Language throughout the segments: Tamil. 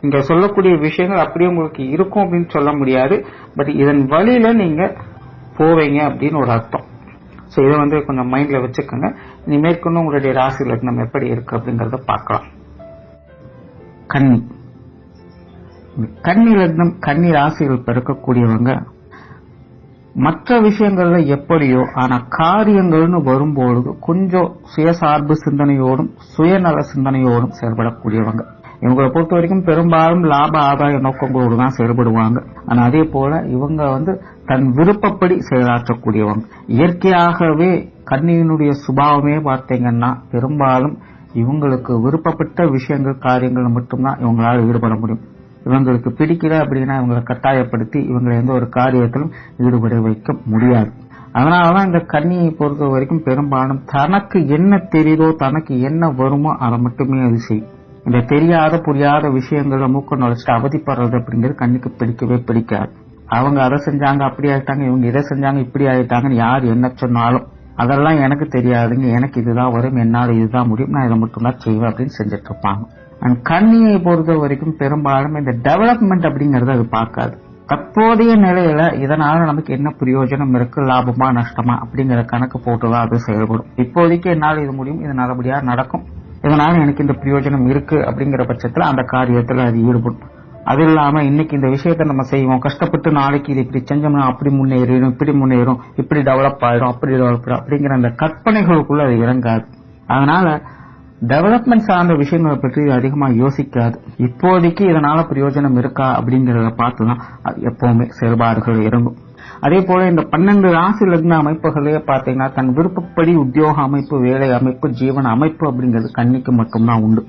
இங்க சொல்லக்கூடிய விஷயங்கள் அப்படியே உங்களுக்கு இருக்கும் அப்படின்னு சொல்ல முடியாது. பட் இதன் வழியில நீங்க போவீங்க அப்படின்னு ஒரு அர்த்தம். ஸோ இதை வந்து கொஞ்சம் மைண்ட்ல வச்சுக்கோங்க. நீ மேற்கொண்டு உங்களுடைய ராசி லக்னம் எப்படி இருக்கு அப்படிங்கறத பார்க்கலாம். கன்னி. கன்னி லக்னம் கன்னி ராசிகள் பிறக்கக்கூடியவங்க மற்ற விஷயங்கள்ல எப்படியோ ஆனா காரியங்கள்னு வரும்பொழுது கொஞ்சம் சுயசார்பு சிந்தனையோடும் சுயநல சிந்தனையோடும் செயல்படக்கூடியவங்க. இவங்களை பொறுத்த வரைக்கும் பெரும்பாலும் லாப ஆதாய நோக்கங்களோடு தான் செயல்படுவாங்க. ஆனால் அதே போல இவங்க வந்து தன் விருப்பப்படி செயலாற்றக்கூடியவங்க. இயற்கையாகவே கண்ணியினுடைய சுபாவமே பார்த்தீங்கன்னா பெரும்பாலும் இவங்களுக்கு விருப்பப்பட்ட விஷயங்கள் காரியங்கள் மட்டும்தான் இவங்களால் ஈடுபட முடியும். இவங்களுக்கு பிடிக்கல அப்படின்னா இவங்களை கட்டாயப்படுத்தி இவங்களை எந்த ஒரு காரியத்திலும் ஈடுபட வைக்க முடியாது. அதனாலதான் இந்த கன்னியை பொறுத்த வரைக்கும் பெரும்பாலும் தனக்கு என்ன தெரியுதோ தனக்கு என்ன வருமோ அதை மட்டுமே அது செய்யும். இந்த தெரியாத புரியாத விஷயங்களை மூக்க நுழைச்சிட்டு அவதிப்படுறது அப்படிங்கிறது கண்ணுக்கு பிடிக்கவே பிடிக்காது. அவங்க அதை செஞ்சாங்க அப்படி ஆயிட்டாங்க இவங்க இதை செஞ்சாங்க இப்படி ஆயிட்டாங்கன்னு யார் என்ன சொன்னாலும் அதெல்லாம் எனக்கு தெரியாதுங்க எனக்கு இதுதான் வரும் என்னால் இதுதான் முடியும் நான் இதை மட்டும்தான் செய்வேன் அப்படின்னு செஞ்சுட்டு இருப்பாங்க. அண்ட் கண்ணியை பொறுத்த வரைக்கும் பெரும்பாலும் இந்த டெவலப்மெண்ட் அப்படிங்கறத அது பார்க்காது. தற்போதைய நிலையில இதனால நமக்கு என்ன பிரயோஜனம் இருக்கு லாபமா நஷ்டமா அப்படிங்கிற கணக்கு போட்டுதான் அது செயல்படும். இப்போதைக்கு என்னால் இது முடியும் இது நல்லபடியா நடக்கும். இதனால எனக்கு இந்த பிரயோஜனம் இருக்கு அப்படிங்கிற பட்சத்துல அந்த காரியத்துல அது ஈடுபடும். அது இல்லாம இன்னைக்கு இந்த விஷயத்த நம்ம செய்வோம். கஷ்டப்பட்டு நாளைக்கு இது இப்படி செஞ்சோம்னா அப்படி முன்னேறிடும் இப்படி முன்னேறும் இப்படி டெவலப் ஆயிடும் அப்படி டெவலப் ஆயிடும் அப்படிங்கிற அந்த கற்பனைகளுக்குள்ள அது இறங்காது. அதனால டெவலப்மெண்ட் சார்ந்த விஷயங்களை பற்றி அதிகமா யோசிக்காது. இப்போதைக்கு இதனால பிரயோஜனம் இருக்கா அப்படிங்கறத பார்த்துதான் எப்பவுமே செயல்பாடுகள் இறங்கும். அதே போல இந்த பன்னெண்டு ராசி லக்ன அமைப்புகளே பார்த்தீங்கன்னா தன் விருப்பப்படி உத்தியோக அமைப்பு வேலை அமைப்பு ஜீவன அமைப்பு அப்படிங்கிறது கண்ணிக்கு மட்டும்தான் உண்டு.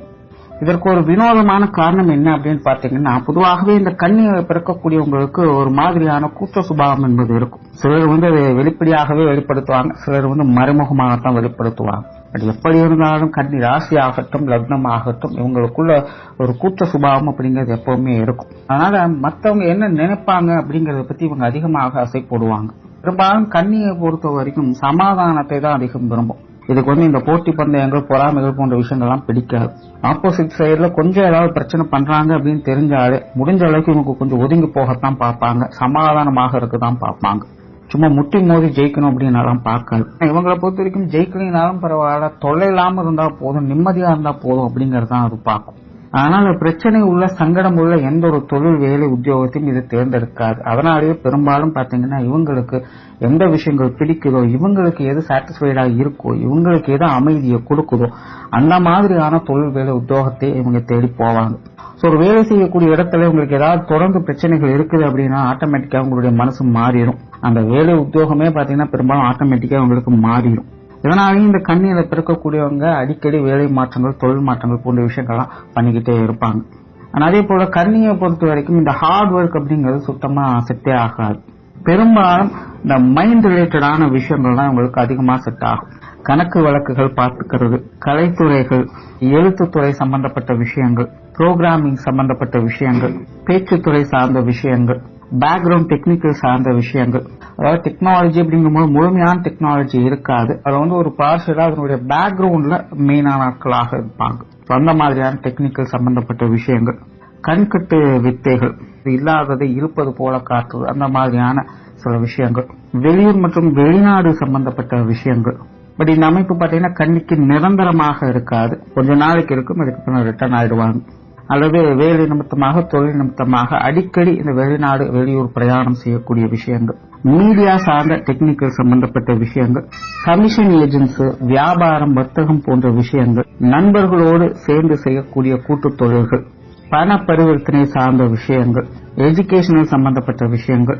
இதற்கு ஒரு வினோதமான காரணம் என்ன அப்படின்னு பாத்தீங்கன்னா பொதுவாகவே இந்த கண்ணியை பிறக்கக்கூடியவங்களுக்கு ஒரு மாதிரியான கூச்ச சுபாவம் என்பது இருக்கும். சிலர் வந்து அதை வெளிப்படையாகவே வெளிப்படுத்துவாங்க. சிலர் வந்து மறைமுகமாகத்தான் வெளிப்படுத்துவாங்க. அது எப்படி இருந்தாலும் கன்னி ராசி ஆகட்டும் லக்னம் ஆகட்டும் இவங்களுக்குள்ள ஒரு கூச்ச சுபாவம் அப்படிங்கிறது எப்பவுமே இருக்கும். அதனால மற்றவங்க என்ன நினைப்பாங்க அப்படிங்கறத பத்தி இவங்க அதிகமாக ஆசை போடுவாங்க. பெரும்பாலும் கண்ணியை பொறுத்த வரைக்கும் சமாதானத்தை தான் அதிகம் விரும்பும். இதுக்கு வந்து இந்த போட்டி பந்தயங்கள் பொறாமைகள் போன்ற விஷயங்கள்லாம் பிடிக்காது. ஆப்போசிட் சைடில் கொஞ்சம் ஏதாவது பிரச்சனை பண்றாங்க அப்படின்னு தெரிஞ்சாலே முடிஞ்ச அளவுக்கு இவங்க கொஞ்சம் ஒதுங்கி போகத்தான் பார்ப்பாங்க. சமாதானமாக இருக்கதான் பார்ப்பாங்க. சும்மா முட்டி மோதி ஜெயிக்கணும் அப்படின்னாலாம் பார்க்காது. இவங்களை பொறுத்த வரைக்கும் ஜெயிக்கலினாலும் பரவாயில்ல தொல்லை இல்லாமல் இருந்தால் போதும் நிம்மதியாக இருந்தால் போதும் அப்படிங்கறது தான் அது பார்க்கும். ஆனால் பிரச்சனை உள்ள சங்கடம் உள்ள எந்த ஒரு தொழில் வேலை உத்தியோகத்தையும் இது தேர்ந்தெடுக்காது. அதனாலேயே பெரும்பாலும் பார்த்தீங்கன்னா இவங்களுக்கு எந்த விஷயங்கள் பிடிக்குதோ இவங்களுக்கு எது சாட்டிஸ்ஃபைடாக இருக்கோ இவங்களுக்கு எது அமைதியை கொடுக்குதோ அந்த மாதிரியான தொழில் வேலை உத்தியோகத்தை இவங்க தேடி போவாங்க. ஸோ ஒரு வேலை செய்யக்கூடிய இடத்துல உங்களுக்கு ஏதாவது தொடர்ந்து பிரச்சனைகள் இருக்குது அப்படின்னா ஆட்டோமேட்டிக்காக உங்களுடைய மனசு மாறிடும். அந்த வேலை உத்தியோகமே பாத்தீங்கன்னா பெரும்பாலும் ஆட்டோமேட்டிக்கா உங்களுக்கு மாறிடும். இதனாலேயும் இந்த கண்ணியில பிறக்கக்கூடியவங்க அடிக்கடி வேலை மாற்றங்கள் தொழில் மாற்றங்கள் போன்ற விஷயங்கள்லாம் பண்ணிக்கிட்டே இருப்பாங்க. ஆனால் அதே போல கண்ணியை பொறுத்த வரைக்கும் இந்த ஹார்ட் ஒர்க் அப்படிங்கிறது சுத்தமா செட்டே ஆகாது. பெரும்பாலும் இந்த மைண்ட் ரிலேட்டடான விஷயங்கள் தான் உங்களுக்கு அதிகமா செட் ஆகும். கணக்கு வழக்குகள் பார்த்துக்கிறது கலைத்துறைகள் எழுத்துத்துறை சம்பந்தப்பட்ட விஷயங்கள் புரோகிராமிங் சம்பந்தப்பட்ட விஷயங்கள் பேச்சுத்துறை சார்ந்த விஷயங்கள் பேக்ரவுண்ட் டெக்னிக்கல் சார்ந்த விஷயங்கள். அதாவது டெக்னாலஜி அப்படிங்கும்போது முழுமையான டெக்னாலஜி இருக்காது. அது வந்து ஒரு பார்ஷலா அதனுடைய பேக்ரவுண்ட்ல மெயினான ஆட்களாக இருப்பாங்க. அந்த மாதிரியான டெக்னிக்கல் சம்பந்தப்பட்ட விஷயங்கள். கண்கட்டு வித்தைகள். இல்லாததை இருப்பது போல காட்டுறது அந்த மாதிரியான சில விஷயங்கள். வெளியூர் மற்றும் வெளிநாடு சம்பந்தப்பட்ட விஷயங்கள். பட் இந்த அமைப்பு பாத்தீங்கன்னா கண்ணிக்கு நிரந்தரமாக இருக்காது. கொஞ்ச நாளைக்கு இருக்கும் அதுக்கப்புறம் ரிட்டர்ன் ஆயிடுவாங்க. அல்லது வேலை நிமித்தமாக தொழில் நிமித்தமாக அடிக்கடி இந்த வெளிநாடு வெளியூர் பிரயாணம் செய்யக்கூடிய விஷயங்கள். மீடியா சார்ந்த டெக்னிக்கல் சம்பந்தப்பட்ட விஷயங்கள். கமிஷன் ஏஜென்ட்ஸ் வியாபாரம் வர்த்தகம் போன்ற விஷயங்கள். நண்பர்களோடு சேர்ந்து செய்யக்கூடிய கூட்டு தொழில்கள். பண பரிவர்த்தனை சார்ந்த விஷயங்கள். எஜுகேஷனல் சம்பந்தப்பட்ட விஷயங்கள்.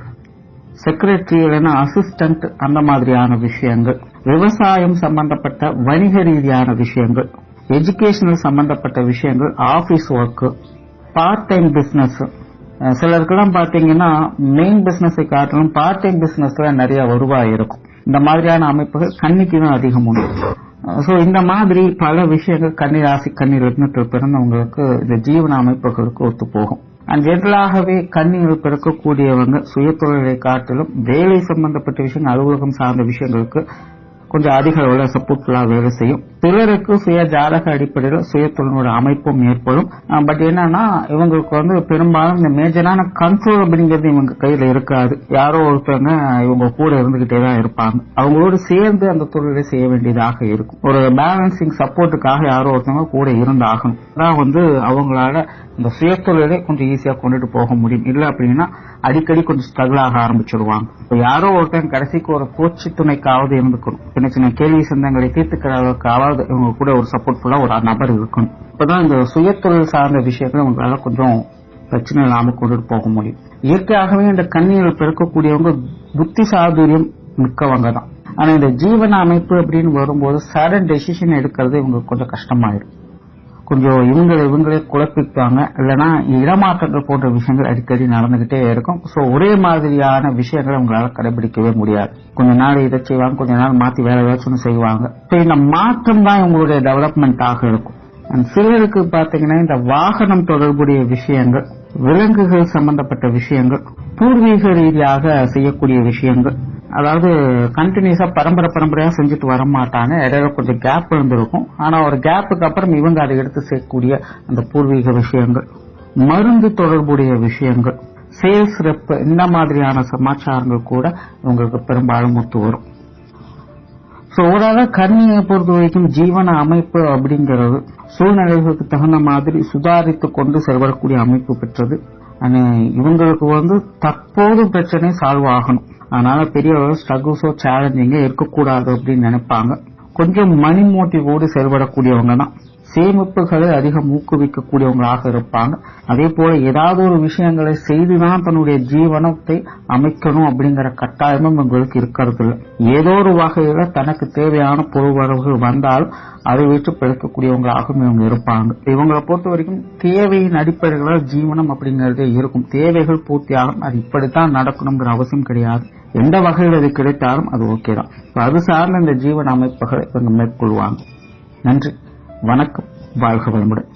செக்ரட்டரி இல்லைன்னா அசிஸ்டன்ட் அந்த மாதிரியான விஷயங்கள். விவசாயம் சம்பந்தப்பட்ட வணிக ரீதியான விஷயங்கள். எஜுகேஷனல் சம்பந்தப்பட்ட விஷயங்கள் office work part time business சிலருக்கெல்லாம் பாத்தீங்கன்னா மெயின் பிசினஸை காட்டிலும் பார்ட் டைம் பிசினஸ்ல நிறைய வருவாய் இருக்கும். இந்த மாதிரியான அமைப்புகள் கண்ணிக்கு தான் அதிகம் உண்டு. சோ இந்த மாதிரி பல விஷயங்கள் கன்னி ராசி கன்னி லக்னத்தில் பிறந்தவங்களுக்கு இந்த ஜீவன அமைப்புகளுக்கு ஒத்து போகும். அண்ட் ஜென்ரலாகவே கண்ணியில் பிறக்கக்கூடியவங்க சுயத்தொழிலை காட்டிலும் வேலை சம்பந்தப்பட்ட விஷயங்கள் அலுவலகம் சார்ந்த விஷயங்களுக்கு கொஞ்சம் அதிக அளவில் சப்போர்ட்ஃபுல்லாக வேலை செய்யும். பிறருக்கு சுய ஜாதக அடிப்படையில் சுய தொழிலோட அமைப்பும் ஏற்படும். பட் என்னன்னா இவங்களுக்கு வந்து பெரும்பாலும் இந்த மேஜரான கண்ட்ரோல் அப்படிங்கிறது இவங்க கையில் இருக்காது. யாரோ ஒருத்தவங்க இவங்க கூட இருந்துகிட்டே தான் இருப்பாங்க. அவங்களோடு சேர்ந்து அந்த தொழிலை செய்ய வேண்டியதாக இருக்கும். ஒரு பேலன்சிங் சப்போர்ட்டுக்காக யாரோ ஒருத்தவங்க கூட இருந்தாகணும். அதான் வந்து அவங்களால இந்த சுயத்தொழிலை கொஞ்சம் ஈஸியாக கொண்டுட்டு போக முடியும். இல்லை அப்படின்னா அடிக்கடி கொஞ்சம் ஸ்ட்ரகிள் ஆக ஆரம்பிச்சிருவாங்க. இப்போ யாரோ ஒருத்தன் கடைசிக்கு ஒரு கோச்சி துணைக்காவது இருந்துக்கணும் சின்ன சின்ன கேள்வி சந்தங்களை தீர்த்துக்கிற அதாவது இவங்க கூட ஒரு சப்போர்ட்ஃபுல்லா ஒரு நபர் இருக்கணும். இப்பதான் இந்த சுயத்தொழில் சார்ந்த விஷயங்களை உங்களால கொஞ்சம் பிரச்சனை இல்லாம கொண்டுட்டு போக முடியும். இயற்கையாகவே இந்த கண்ணீரில் பிறக்கக்கூடியவங்க புத்தி சாதுரியம் மிக்கவங்க தான் ஆனா இந்த ஜீவன அமைப்பு அப்படின்னு வரும்போது சடன் டெசிஷன் எடுக்கிறது இவங்களுக்கு கொஞ்சம் கஷ்டமாயிடும் கொஞ்சம் இவங்களை இவங்களே குழப்பிப்பாங்க. இல்லைன்னா இடமாற்றங்கள் போன்ற விஷயங்கள் அடிக்கடி நடந்துகிட்டே இருக்கும். ஸோ ஒரே மாதிரியான விஷயங்களை உங்களால கடைபிடிக்கவே முடியாது. கொஞ்ச நாள் இதை செய்வாங்க கொஞ்ச நாள் மாத்தி வேற ஏதாச்சும் செய்வாங்க. ஸோ இந்த மாற்றம் தான் இவங்களுடைய டெவலப்மெண்ட்டாக இருக்கும். அண்ட் சிலருக்கு பாத்தீங்கன்னா இந்த வாகனம் தொடர்புடைய விஷயங்கள் விலங்குகள் சம்பந்தப்பட்ட விஷயங்கள் பூர்வீக ரீதியாக செய்யக்கூடிய விஷயங்கள் அதாவது கண்டினியூஸா பரம்பரை பரம்பரையா செஞ்சுட்டு வர மாட்டாங்க இடையில கொஞ்சம் கேப் இருந்திருக்கும். ஆனா ஒரு கேப்புக்கு அப்புறம் இவங்க அதை எடுத்து செய்யக்கூடிய அந்த பூர்வீக விஷயங்கள் மருந்து தொடர்புடைய விஷயங்கள் சேல்ஸ் ரெப் இந்த மாதிரியான சமாச்சாரங்கள் கூட இவங்களுக்கு பெரும்பாலும் ஒத்து வரும். ஸோ ஓரளவு கர்ணியை பொறுத்த வரைக்கும் ஜீவன அமைப்பு அப்படிங்கிறது சூழ்நிலைகளுக்கு தகுந்த மாதிரி சுதாரித்து கொண்டு செல்வரக்கூடிய அமைப்பு பெற்றது. இவங்களுக்கு வந்து தற்போது பிரச்சனை சால்வ் ஆகணும். அதனால பெரிய ஸ்ட்ரகிள்ஸோ சேலஞ்சிங்க இருக்கக்கூடாது அப்படின்னு நினைப்பாங்க. கொஞ்சம் மணி மோட்டிவோடு செயல்படக்கூடியவங்க தான் சேமிப்புகளை அதிகம் ஊக்குவிக்கக்கூடியவங்களாக இருப்பாங்க. அதே போல ஏதாவது ஒரு விஷயங்களை செய்துதான் தன்னுடைய ஜீவனத்தை அமைக்கணும் அப்படிங்கிற கட்டாயமும் உங்களுக்கு இருக்கிறது இல்லை ஏதோ ஒரு வகையில தனக்கு தேவையான பொருள்வரவுகள் வந்தால் அதை வைத்து பிழைக்கக்கூடியவங்களாகவும் இவங்க இருப்பாங்க. இவங்களை பொறுத்த வரைக்கும் தேவையின் அடிப்படையில் ஜீவனம் அப்படிங்கறதே இருக்கும். தேவைகள் பூர்த்தியாகும். அது இப்படித்தான் நடக்கணுங்கிற அவசியம் கிடையாது. எந்த வகையில் அது கிடைத்தாலும் அது ஓகே தான். So அது சார்ந்த இந்த ஜீவன அமைப்புகளை இவங்க மேற்கொள்வாங்க. நன்றி. வணக்கம். வாழ்க வளமுடன்.